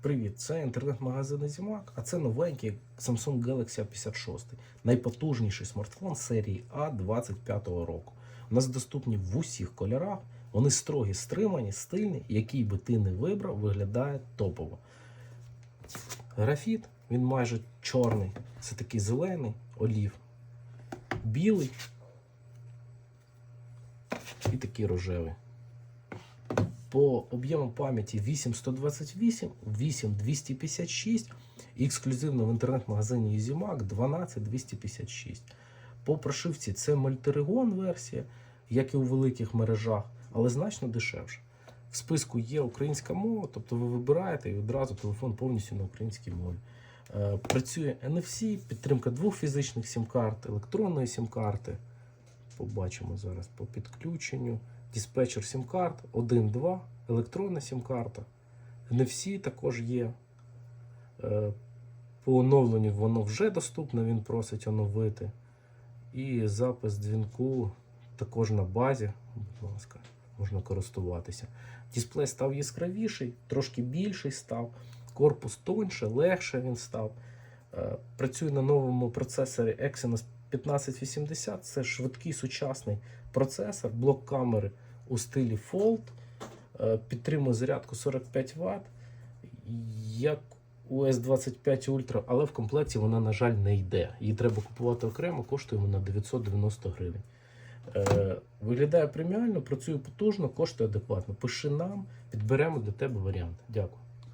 Привіт, це інтернет-магазин Zimag, а це новенький Samsung Galaxy A56, найпотужніший смартфон серії А 25-го року. У нас доступні в усіх кольорах. Вони строгі, стримані, стильні, який би ти не вибрав, виглядає топово. Графіт, він майже чорний, це такий зелений олів, білий і такий рожевий. По об'єму пам'яті 8128, 8256 і ексклюзивно в інтернет-магазині EasyMac 12256. По прошивці це мультирегон версія, як і у великих мережах, але значно дешевше. В списку є українська мова, тобто ви вибираєте і одразу телефон повністю на українській мові. Е, Працює NFC, підтримка двох фізичних сім-карт, електронної сім-карти. Побачимо зараз по підключенню. Диспетчер сім-карт 1.2, електронна сім-карта. NFC також є. Е, По оновленню воно вже доступно, він просить оновити. І запис дзвінку також на базі, будь ласка, можна користуватися. Дисплей став яскравіший, трошки більший став, корпус тоньше, легше він став. Е, Працює на новому процесорі Exynos 1580. Це швидкий сучасний процесор, блок камери у стилі Fold. Е, Підтримує зарядку 45 Вт. Як у S25 Ultra, але в комплекті вона, на жаль, не йде. Її треба купувати окремо, коштує вона 990 гривень. Е, виглядає преміально, працює потужно, коштує адекватно. Пиши нам, підберемо для тебе варіант. Дякую.